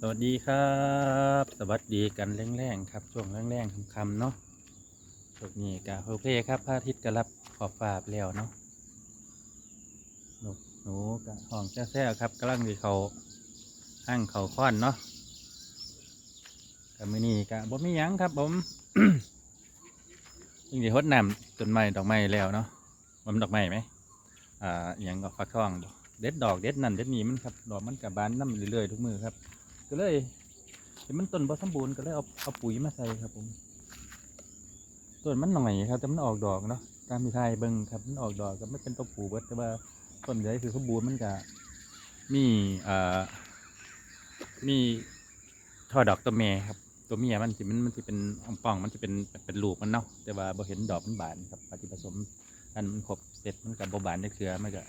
สวัสดีครับ สวัสดีกันแรงๆครับ ช่วงแรงๆคำๆเนาะช่วงนี้กาโอเคครับพระอาทิตย์ก็รับขอบฟ้าไปแล้วเนาะหนูหนูกะห้องแซ่ๆครับกำลังดีเขาห้างเขาค้อนเนาะกับมือนี้กะบ่มียังครับผมยิ่งดีฮดน้ำต้นไม้ดอกไม้แล้วเนาะมันดอกไม้ไหมอ่าอย่างก็ฟักทองเด็ดดอกเด็ดนั่นเด็ดนี่มันครับดอกมันกับบานน้ำเรื่อยๆทุกมือครับ ก็เลยเห็นมันต้นบ่สมบูรณ์ก็เลยเอาเอาปุ๋ยมาใส่ครับผมต้นมันหน่อยครับแต่มันออกดอกเนาะตามที่ไทยเบิ่งครับมันออกดอกก็ไม่เป็นตัวปลูกเบิดแต่ว่าต้นใหญ่คือสมบูรณ์มันก็มีอ่อมีท่อดอกตัวแม่ครับ ตัวเมียมันสิมันมันสิเป็นอ่องป่องมันจะเป็นเป็นลูกมันเนาะแต่ว่าบ่เห็นดอกมันบานครับปฏิผสมอันมันครบเสร็จมันกับบ่บานได้เครือมันก็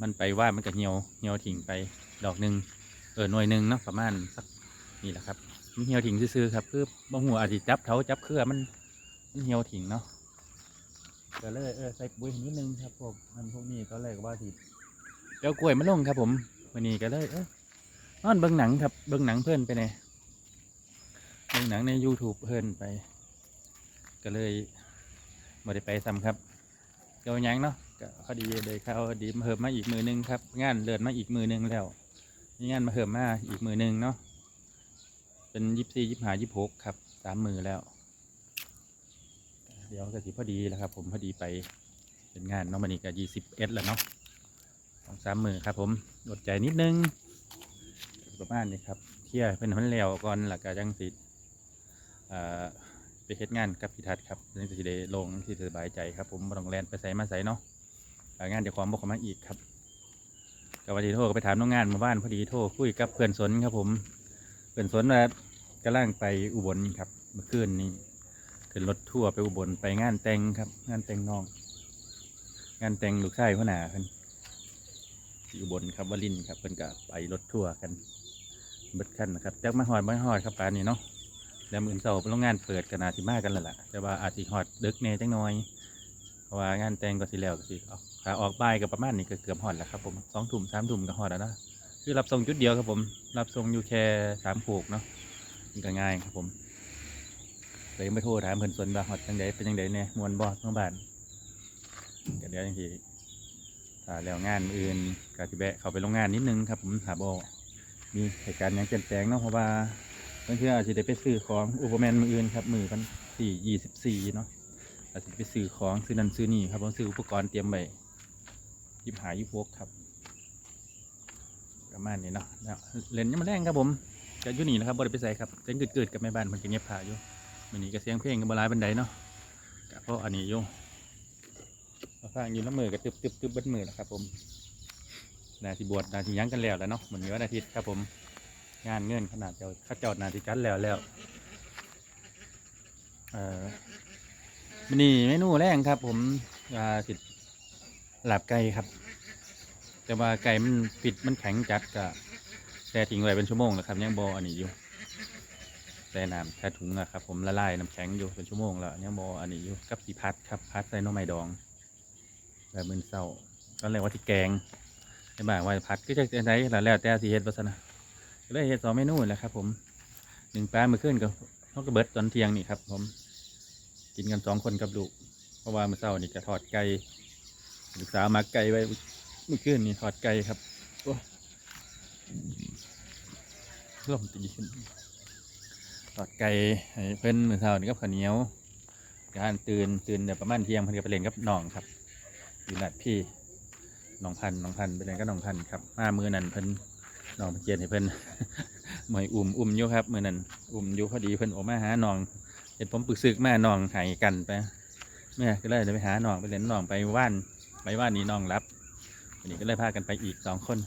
มันไปว่ามันก็เหี่ยวเหี่ยวทิ้งไปดอกหนึ่ง เออหน่วยหนึ่งเนาะประมาณสักนี่แหละครับมันเหี่ยวถิงซื่อๆครับคือบ่หัวอาจจะจับเท้าจับเครือมันมันเหี่ยวถิงเนาะก็เลยเออใส่ปุ๋ยนิดนึงครับพวกมันพวกนี้ตอนแรกก็ว่าสิเดี๋ยวกล้วยมาลงครับ ผมวันนี้ก็เลยเออนอนเบิ่งหนังครับเบิ่งหนังเพื่อนไปเนี่ยเบิ่งหนังใน YouTube เพื่อนไป ก็เลยไม่ได้ไปซ้ำครับเกี่ยวยังเนาะก็พอดีเลยเขาดีมาเพิ่มมาอีกมือหนึงครับ งานเลื่อนมาอีกมือหนึงแล้ว มีงานมาเพิ่มมาอีกมือหนึ่งเนาะ เป็นยี่สี่ยี่ห้ายี่หกครับสามมือแล้ว เดี๋ยวก็สิพอดีแล้วครับ ผมพอดีไปเป็นงานเนาะมันนี่ก็ยี่สิบเอ็ดแล้วเนาะสองสามมือครับ ผมอดใจนิดนึงประมาณนี้ครับ เที่ยเพิ่นเพิ่นแล้วก่อนหลักการจังสิไปเฮ็ดงานกับพิทัศน์ครับจังสิได้ลงที่สบายใจครับ ผมบ่ต้องแลนไปใส่มาใส่เนาะงานเดี๋ยวความบอกข้ามาอีกครับ กับวันดีโทรก็ไปถามน้องงานมาบ้านพอดีโทรคุยกับเพื่อนสนครับผม เพื่อนสนว่ากำลังไปอุบลครับ เมื่อคืนนี้ขึ้นรถทั่วร์ไปอุบลไปงานแต่งครับ งานแต่งน้อง งานแต่งลูกชายพ่อหนาเพิ่นอุบลครับวลินครับเพิ่นก็ไปรถทั่วร์กันเบิดคันนะครับจักมาหอดไม่หอดครับป่านนี้เนาะแล้วมื่นเสาร์โรงงานเปิดกันนาสิมากันแล้วล่ะ แต่ว่าอาจสิหอดดึกแหน่จังหน่อย ราะว่างานแต่งก็สิแล้วก็สิเอาขาออกบ่ายก็ประมาณนี้ก็เกือบหอดแล้วครับผมสองทุ่มสามทุ่มก็หอดแล้วนะคือรับส่งจุดเดียวครับผม รับส่งอยู่แค่สามผูกเนาะมันก็ง่ายครับผมเลยยังไม่โทรถามเพิ่นสนว่าหอดจังใดเป็นจังใดเนี่ยมวนบอสเมื่อบ้านก็เดี๋ยวจังทีถ้าแล้วงานอื่นก็จะแบะเข้าไปโรงงานนิดนึงครับผมถาบอมีเหตุการณ์ยังเปลี่ยนแปลงเนาะเพราะว่าบางทีอาจจะได้ไปซื้อของอุปแมนมืออื่นครับมือพันสี่ยี่สิบสี่เนาะ อาจจะไปซื้อของซื้อนั่นซื้อนี่ครับผมซื้ออุปกรณ์เตรียมไว้ยิบหายิบพกครับประมาณนี้เนาะแล้วเล่นยังมาแรงครับผมก็อยู่นี่นะครับบริไปใส่ครับเส้นเกิดๆกับแม่บ้านมันก็เงียบผาอยู่มันนี้ก็เสียงเพลงกับบลายบันไดเนาะก็เพราะอันนี้อยู่มาฟังอยู่น้ำมือก็ตึบตึบตึบบัดมือแล้วครับ ผมนาทีบวชนาทียั้งกันแล้วแล้วเนาะเหมือนวันอาทิตย์ครับผม งานเงื่อนขนาดเจ้าข้าเจ้านาทีกันแล้วแล้วเอ่อ นี่เมนูแรกครับ ผมอ่าสิหลับไก่ครับ แต่ว่าไก่มันปิดมันแข็งจัดก็แช่ทิ้งไว้เป็นชั่วโมงแล้วครับยังบออันนี้อยู่แช่น้ำแช่ถุงอะครับผมละลายน้ำแข็งอยู่เป็นชั่วโมงแล้วยังบออันนี้อยู่กับสีพัดครับพัดใส่น้อไม้ดองแบบมือเศร้าก็เรียกว่าที่แกงไอ้บ่าว่าพัดก็จะไหนแล้วแล้วแต่สีเฮ็ดวัสนะก็เลยเฮ็ดสองเมนูแหละครับ ผมหนึ่งปลาเมื่อคืนกับเขาก็เบิดตอนเที่ยงนี่ครับ ผม กินกันสองคนกับลูก เพราะว่าเมื่อเช้านี่ก็ทอดไก่ลูกสาวมาไก่ไว้เมื่อคืนนี่ทอดไก่ครับโอ้ร่มตีขึ้นทอดไก่ให้เพิ่นเมื่อเช้านี่กับข้าวเหนียวการตื่นตื่นเดี๋ยวประมาณเที่ยงเพิ่นก็ไปเล่นกับน้องครับ อยู่นัดพี่น้องพันน้องพันไปเล่นกับน้องพันครับมามือนั้นเพิ่นน้องเพิ่นเจียนให้เพิ่นหมอยอุ่มอุ่มอยู่ครับมือนั้นอุ่มอยู่พอดีเพิ่นออกมาหาน้อง เห็นผมปรึกซึกแม่น้องหายกันไปแม่ก็เลยไปหาน้องไปเล่นน้องไปว่านไปว่านนี้น้องรับวันนี้ก็เลยพากันไปอีกสองคน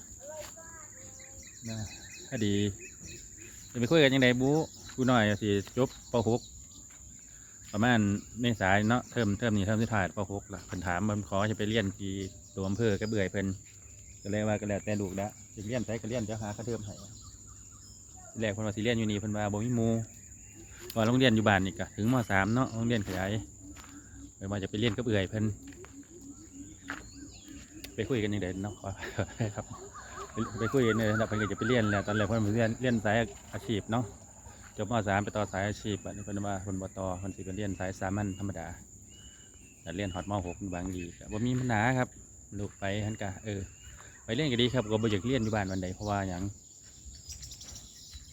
นะถ้าดีจะไปคุยกันยังไงบู๊กูหน่อยสิจบปหกประมาณเมษายนเนาะเทอมเทอมนี้เทอมที่ถ่ายปหกละเพิ่นถามมันขอจะไปเรียนที่ตัวอำเภอก็เบื่อยเพิ่นก็เลยว่าก็แล้วแต่ลูกล้วจะเรียนใช้ก็เรียนจะหาค่าเทอมให้ทีแรกเพิ่นว่าสิเรียนอยู่นี่เพิ่นว่าบ่มีมู ว่าโรงเรียนอยู่บ้านนี่ก็ถึงมสามเนาะโรงเรียนขยายไปว่าจะไปเรียนกับเอื่อยเพิ่นไปคุยกันยังไงเนาะขอครับไปคุยกันเนี่ยเราไปจะไปเรียนแล้วตอนแรกเพิ่นไปเรียนเรียนสายอาชีพเนาะจบมสามไปต่อสายอาชีพอันนี้เพิ่นว่าเพิ่นบ่ต่อเพิ่นสิไปเรียนสายสามัญธรรมดาแต่เรียนฮอดมหกบางดีก็บ่มีปัญหาครับลูกไปหันกะเออไปเรียนก็ดีครับก็บ่อยากเรียนอยู่บ้านวันใดเพราะว่าหยัง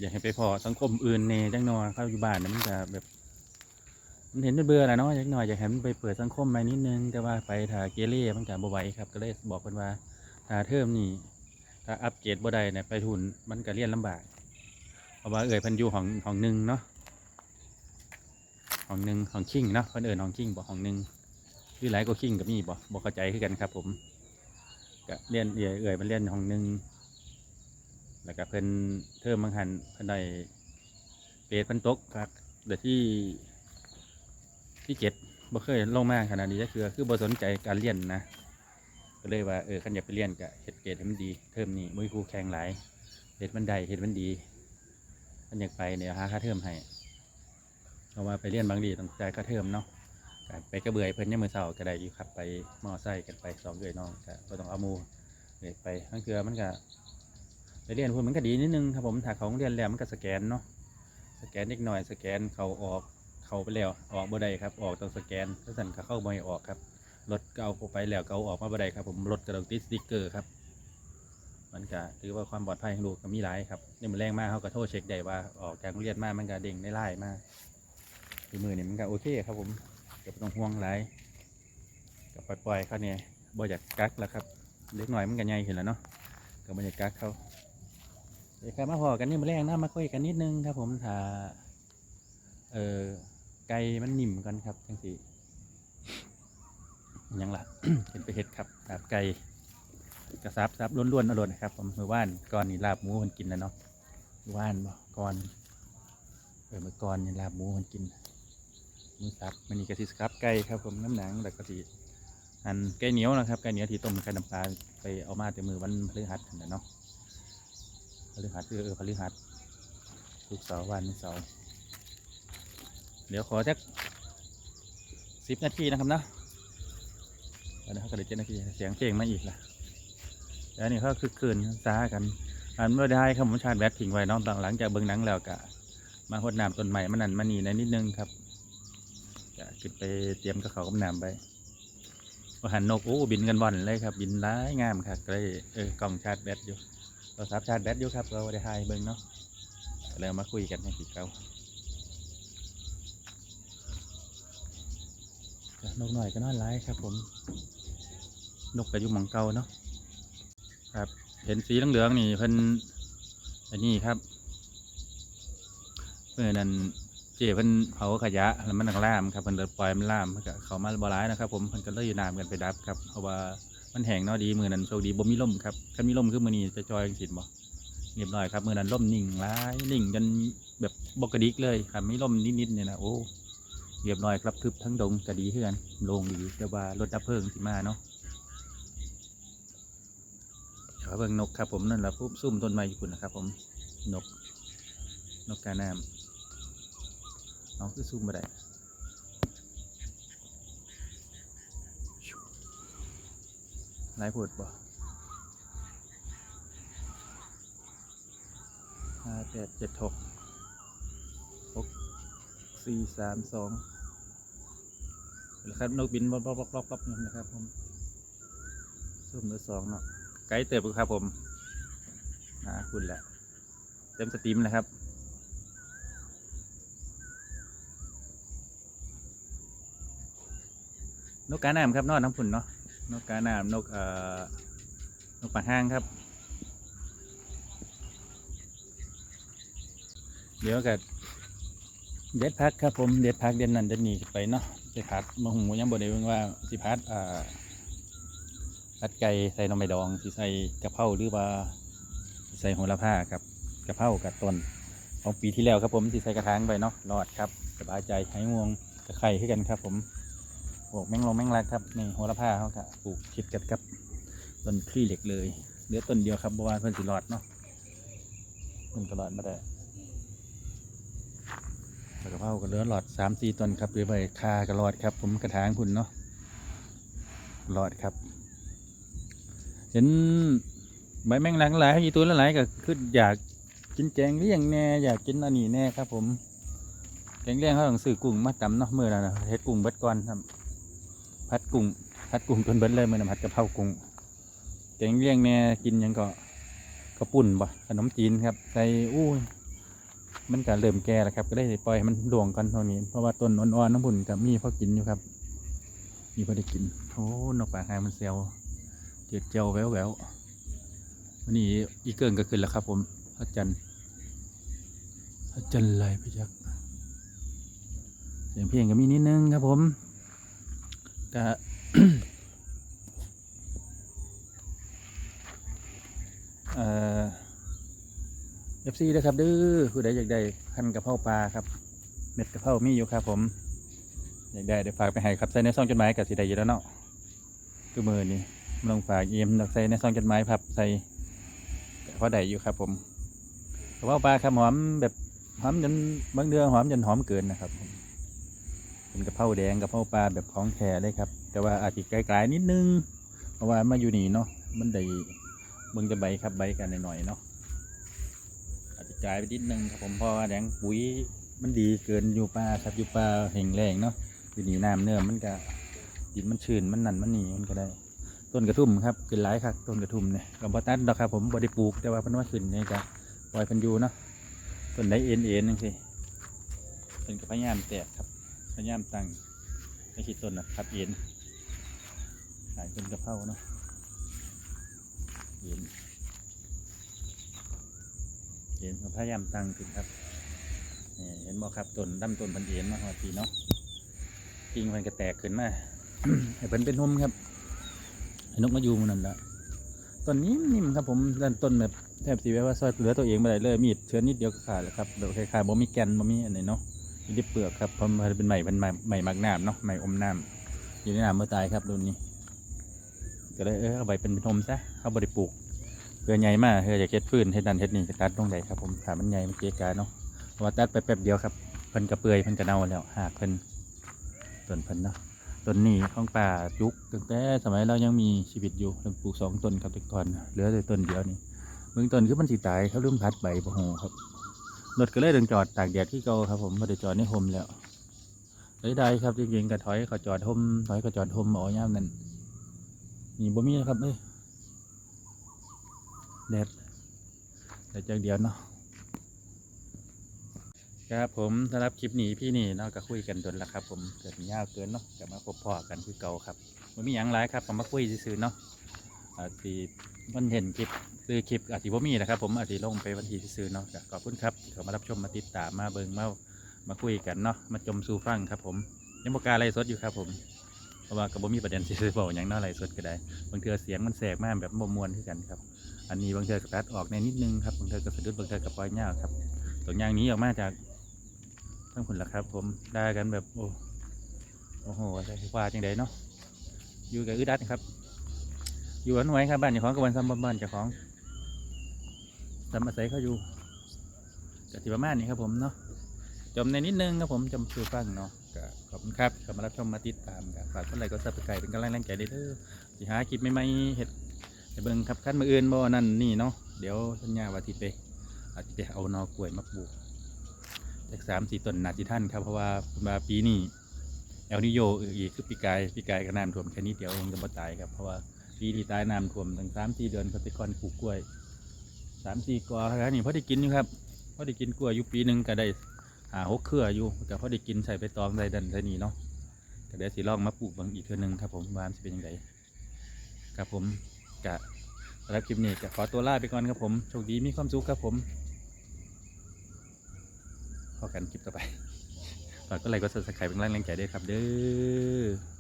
อยากให้ไปพอสังคมอื่นเน่จังหนอยเข้าอยู่บ้านนะมันก็แบบ มันเห็นเบื่อๆแล้วเนาะจักหน่อยอยากให้มันไปเปิดสังคมใหม่นิดนึง แต่ว่าไปถ้าเกเรมันก็บ่ไหวครับ ก็เลยบอกเพิ่นว่าถ้าเทอมนี่ถ้าอัปเกรดบ่ได้เนี่ยไปทุนมันก็เรียนลำบากเพราะว่าเอ่ยพันยูของของหนึ่งเนาะของหนึ่งของคิงเนาะพิ่นเอ่ยของคิงบอกของหนึ่งหรือหลายก็คิงกับมีบ่บ่เข้าใจคือกันครับ ผมก็เรียนเอ่ยเอ่ยมันเรียนของหนึ่ง แล้วก็เพิ่นเทอมบางหันเพิ่นได้เกรดเพิ่นตกครับเดี๋ยวที่ที่เจ็ดบ่เคยลงมาขนาดนี้ก็คือคือบ่สนใจการเรียนนะก็เลยว่าเออคันอยากไปเรียนก็เฮ็ดเกรดให้มันดีเทอมนี้มุ้ยครูแข่งหลายเฮ็ดมันได้เฮ็ดมันดีคันอยากไปเนี่ยหาค่าเทอมให้เพราะว่าไปเรียนบางดีต้องจ่ายค่าเทอมเนาะก็ไปกระเบื่อยเพิ่นเนี่ยามมือเช้าก็ได้อยู่ครับ ไปมอไซค์กันไปสองเดือยน้องก็บ่ต้องเอาหมูเลยไปทั้งเคือมันก็ไป เรียนพวกมันก็ดีนิดนึงครับผมถ้าเขาเรียนแล้วมันก็สแกนเนาะสแกนนิดหน่อยสแกนเขาออกเขาไปแล้วออกบ่ได้ครับ ออกต้องสแกนถ้าสั่นก็เข้าบ่ให้ออกครับรถก็เอาเไปแล้วก็เอาออกมาบ่ได้ครับ ผมรถก็ต้องติดสติ๊กเกอร์ครับมันก็ถือว่าความปลอดภัยของลูกก็มีหลายครับนี่มันแรงมากเขาก็โทษเช็คได้ว่าออกจากโรงเรียนมากมันก็เด้งได้ไล่มากคือมือนี่ยมันก็โอเคครับผมก็บ่ต้องห่วงหลายก็ปล่อยๆเขาเนี่ยบ่อยากกักแล้วครับเล็กหน่อยมันก็ใหญ่ขึ้นแล้วเนาะก็บ่อยากกักเขา เดี๋ยวครับมาพอกันนี่มาแรงนะมาคุยกันนิดนึงครับ ผมถ้าเออไก่มันนิ่มกันครับจังสียังละเห็นไปเห็ดครับลาบไก่กระซับซับล้วนๆอร่อยนะครับผมมือว่านก่อนนี่ลาบหมูมันกินนะเนาะมือว่านบ่ก่อนเออมือก่อนนี่ลาบหมูมันกินมือซับมันนี่กระสิสครับไก่ครับ ผมน้ำหนังแล้วก็สิอันไก่เหนียวนะครับไก่เหนียวที่ต้มไก่น้ำปลาไปเอามาแต่มือวันพฤหัสนะเนาะ พฤหัสเออเออพฤหัสทุกเสาร์วันเสาร์เดี๋ยวขอสักสิบนาทีนะครับนะแล้วนะครับก็เดี๋ยวเจ็ดนาทีเสียงเพลงมาอีกละแล้วนี่เขาคือคืนซากัน อันเมื่อได้ครับผมชาร์จแบตทิ้งไว้น้องหลังจากเบิ่งหนังแล้วก็มาหดน้ำต้นใหม่มันนั่นมานี่ในนิดนึงครับจะขึ้นไปเตรียมกับเขากับน้ำไปว่าหันนกโอ้บินกันบ่อนเลยครับ บินร้ายงามครับก็เลยเออกล่องชาร์จแบตอยู่ ราซับชาร์จแบตอยู่ครับเราได้ให้เบิ่งเนาะเลยเอามาคุยกันในสีเก่านกหน่อยก็นอนร้ายครับ ผม นกกระยุงหมองเก่าเนาะครับ เห็นสีเหลืองๆนี่เพิ่นอันนี้ครับเพื่อนั้นเจเพิ่นเผาขยะแล้วมันก็ล่ามครับเพิ่นเลยปล่อยมันล่ามมันก็เขามาบ่ร้ายนะครับ ผมเพิ่นก็เลยน้ำกันไปดับครับเพราะว่า มันแห้งเนาะดีมือนั้นโชคดีบ่มีลมครับถ้ามีลมคือมือนี้จะจอยจังสิบ่เรียบร้อยครับมือนั้นลมนิ่งร้ายนิ่งกันแบบบกกระดิกเลยครับไม่ลมนิดๆเนี่ยนะโอ้เรียบร้อยครับทึบทั้งดงก็ดีเพื่อนโล่งดีแต่ว่ารถดับเพลิงสิมาเนาะเดี๋ยวเบิ่งนกครับผมนั่นแหละปุ๊บซุ่มต้นไม้อยู่คุณนะครับผมนกนกกาน้ำน้องคือซุ่มมาได้ หลายปวดบ่ห้าแปดเจ็ดหกหกสี่สามสองนะครับนกบินบล็อกบล็อกบล็อกบล็อกนี่นะครับผมส้มเบอร์สองเนาะไกด์เติบครับผมนะคุณแหละเต็มสตรีมเลยครับนกกาน้ำครับนอกน้ำฝุ่นเนาะ นกกาน้ำนกเอ่อนกปากห้างครับ เดี๋ยวกับเด็ดพักครับผมเด็ดพักเดือนนั้นเดือนนี้ไปเนาะไปพัดมาหูยังบ่ได้เบิ่งว่าสิพัดอ่าพัดไก่ใส่น้ำใบดองสิใส่กะเพราหรือว่าใส่โหระพาครับกะเพรากับต้นของปีที่แล้วครับผมสิใส่กระถางไปเนาะรอดครับสบายใจหายงวงกระไข่ขึ้นกันครับผม โอ้แมงลงแมงลักครับนี่โหระพาเขาก็ปลูกชิดกันกับต้นคลี่เหล็กเลยเหลือต้นเดียวครับเพราะว่าเพิ่นสิรอดเนาะเพิ่นก็รอดมาได้กระเพราก็เหลือหลอดสามสี่ต้นครับเรือใบคากระหลอดครับ ผมกระถางคุณเนาะหลอดครับ เห็นใบแมงลังหลายอีตัวละหลายก็คืออยากกินแกงเลี้ยงแน่อยากกินอันนี้แน่ครับ ผมแกงเลี้ยงเขาต้องซื้อกุ้งมาตำเนาะมือนั้นน่ะเฮ็ดกุ้งเบิดก่อนครับ พัดกุ้งพัดกุ้งจนเบิดเลยมือนั้นพัดกะเพรากุ้งแกงเลี้ยงแน่กินยังก็กระปุ่นบ่ขนมจีนครับใส่อู้มันก็เริ่มแก่แล้วครับ ก็ได้ปล่อยให้มันดวงกันเท่านี้ เพราะว่าต้นอ่อนๆน้ำบุญกับมีพอกินอยู่ครับ มีพอได้กินโอ้นกปากหางมันเซลเจ็ดเจียวแววแวววันนี้อีเกิงก็ขึ้นแล้วครับ ผมพระจันทร์พระจันทร์ลายพยักเสียงเพลงก็มีนิดนึงครับผม ก็เอ่อฟซีนะครับเด้อผู้ใดอยากได้พันกระเพราปลาครับ เม็ดกระเพรามีอยู่ครับผมอยากได้เดี๋ยวฝากไปให้ครับใส่ในซองจดหมายกับสีใดอยู่แล้วเนาะคือมือนี่ลองฝากเยี่ยมใส่ในซองจดหมายพับใส่ก็พอได้อยู่ครับ ผมกระเพราปลาครับหอมแบบหอมจนบางเดือนหอมจนหอมเกินนะครับผม เป็นกะเพราแดงกะเพราปลาแบบของแท้เลยครับ แต่ว่าอาจจะไกลๆนิดนึง เพราะว่ามาอยู่นี่เนาะมันได้เบิ่งจะใบครับใบกันหน่อยๆเนาะอาจจะกลายไปนิดนึงครับผมเพราะว่าแดงปุ๋ยมันดีเกินอยู่ป่าครับอยู่ป่าแห่งแรงเนาะอยู่นี่น้ำเนื้อมันก็ดินมันชื้นมันนั่นมันนี่มันก็ได้ ต้นกระทุ่มครับขึ้นหลายครับต้นกระทุ่มเนี่ยกับบตัดดอกครับผมบไดิปลูกแต่ว่าเพันว่าขึ้นเนี่ยก็ปล่อยพันยูเนาะต้นได้เอ็นเอ็นนึงสิเป็นกับพยายามแตกครับ ยายามตั้งไม่คิดต้นนะครับเอ็นหายต้นกระเพราเนาะเอ็นเอ็นพยายามตั้งขึ้นครับเห็นบ่ครับต้นดำต้นพันเอ็นมาหอดีเนาะกิ่งมันก็แตกขึ้นมาให้เพิ่นเป็นหุ่มครับให้นกมาอยู่มันนั่นละต้นนี้นิ่มครับผมด้านต้นแบบแทบสิแบบว่าซอยเหลือตัวเองไม่ได้เลยมีดเชื้อนิดเดียวก็ขาดแล้วครับแบบคล้ายๆบ่มีแกนบ่มีอันไหนเนาะ มีแต่เปลือกครับเพราะมันเป็นใหม่เป็นใหม่ใหม่มักน้ำเนาะใหม่อมน้ำอยู่ในน้ำเมื่อตายครับรุ่นนี้ ก็เลยเออเอาไปเป็นหุ่มซะเข้าบริปลูกเพื่อใหญ่มากเพื่อจะเก็ดฟืนเฮ็ดดันเฮ็ดนี่จะตัดตรงไหนครับผมถามมันใหญ่มันเกกาเนาะเพราะว่าตัดไปแป๊บเดียวครับเพิ่นกระเปื่อยเพิ่นกระเน่าแล้วหากเพิ่นต้นเพันเนาะต้นนี้ของป่าจุกตั้งแต่สมัยเรายังมีชีวิตอยู่เราปลูกสองต้นครับแต่ก่อนเหลือแต่ต้นเดียวนี่เบื้องต้นคือมันสีตายเขาเริ่มพัดใบพะโหครับ รถก็เลยเดินจอดตากแดดที่เก่าครับ ผมไม่ได้จอดในโฮมแล้วเลยได้ครับจริงๆก็ถอยเขาจอดโฮมถอยเขาจอดโฮมอ๋อย่ามนั่นนี่บ่มีนะครับเอ้ยแดดแต่จังเดียวเนาะครับผมสำหรับคลิปนี้พี่นี่เนาะก็คุยกันจนละครับ ผมเกิดยาวเกินเนาะกลับมาพบพ่อกันคือเก่าครับมันมีอย่างไรครับผมมาคุยซื่อเนาะ อาจจะมันเห็นคลิปคือคลิปอาจจะว่ามีนะครับ ผมอาจจะลงไปวันที่ซื่อเนาะขอบคุณครับที่เขามารับชมมาติดตามมาเบิงมามาคุยกันเนาะมาจมสู่ฟังครับผมยังบอกการไล่สดอยู่ครับผมเพราะว่ากับบมีประเด็นซื่อบอกอย่างน่าไล่สดก็ได้บางเทือเสียงมันแสกมากแบบบ่มวนคือกันครับ อันนี้บางเทือก็ตัดออกในนิดนึงครับบางเทือก็สะดุดบางเทือก็ปล่อยเงาครับตัวอย่างนี้ออกมาจากทั้งผลละครับ ผมได้กันแบบโอ้โอ้โหอะไรว่าจังไดเนาะอยู่กับอึดอัดครับ อยู่กันไว้ครับบ้านเจ้าของกับวันซ้ำบ้านเจ้าของซ้ำอาศัยเขาอยู่กติประมาณนี้ครับผมเนาะจมในนิดนึงครับผมจมสู่ฟังเนาะขอบคุณครับข้ามารับชมมาติดตามกันฝากกดไลค์กดซับไครต์เป็นกำลังแรงใจเด้อสิหาคลิปใหม่เห็ดให้เบิ่งครับขั้นมืออื่นบ่นั่นนี่เนาะเดี๋ยวสัญญาว่าที่ไปอาจจะไปเอาหนอกล้วยมาปลูกจากสามสี่ต้นนาจิท่านครับเพราะว่ามาปีนี้เอลนิโยอีกคือปีกายปีกายก็น้ำท่วมแค่นี้เดียวเองก็บ่ตายครับเพราะว่า ปีที่ตายน้ำท่วมตั้งสามสี่เดือนเก็ไปก่อนปลูกกล้วยสามสี่กอครับนี่พอได้กินอยู่ครับพอได้กินกล้วยอยู่ปีหนึ่งก็ได้หาหกเครืออยู่ก็พอได้กินใส่ไปตองใส่ดันใส่นี่เนาะก็ได้สิลองมาปลูกบางอีกเทื่อหนึ่งครับผมว่านจะเป็นยังไงครับผมกะรับคลิปนี้ก็ขอตัวลาไปก่อนครับผมโชคดีมีความสุขครับผมพอกันคลิปต่อไปฝากก็ไลค์ก็สับสไครป์เป็นกำลังแรงใจด้วยครับเด้อ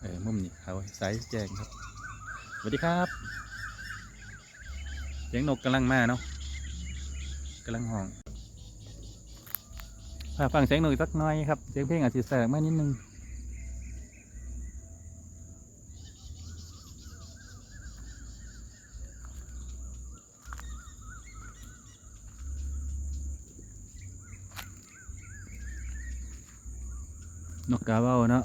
เออมุมนี้เขาสายแจ้งครับสวัสดีครับเสียงนกกำลังมาเนาะกำลังห้องพาฟังเสียงนกสักน่อยครับเสียงเพลงอาจจะแสกมากนิดนึงนกกาเว้าเนาะ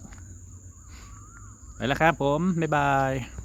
แล้วครับผม บ๊ายบาย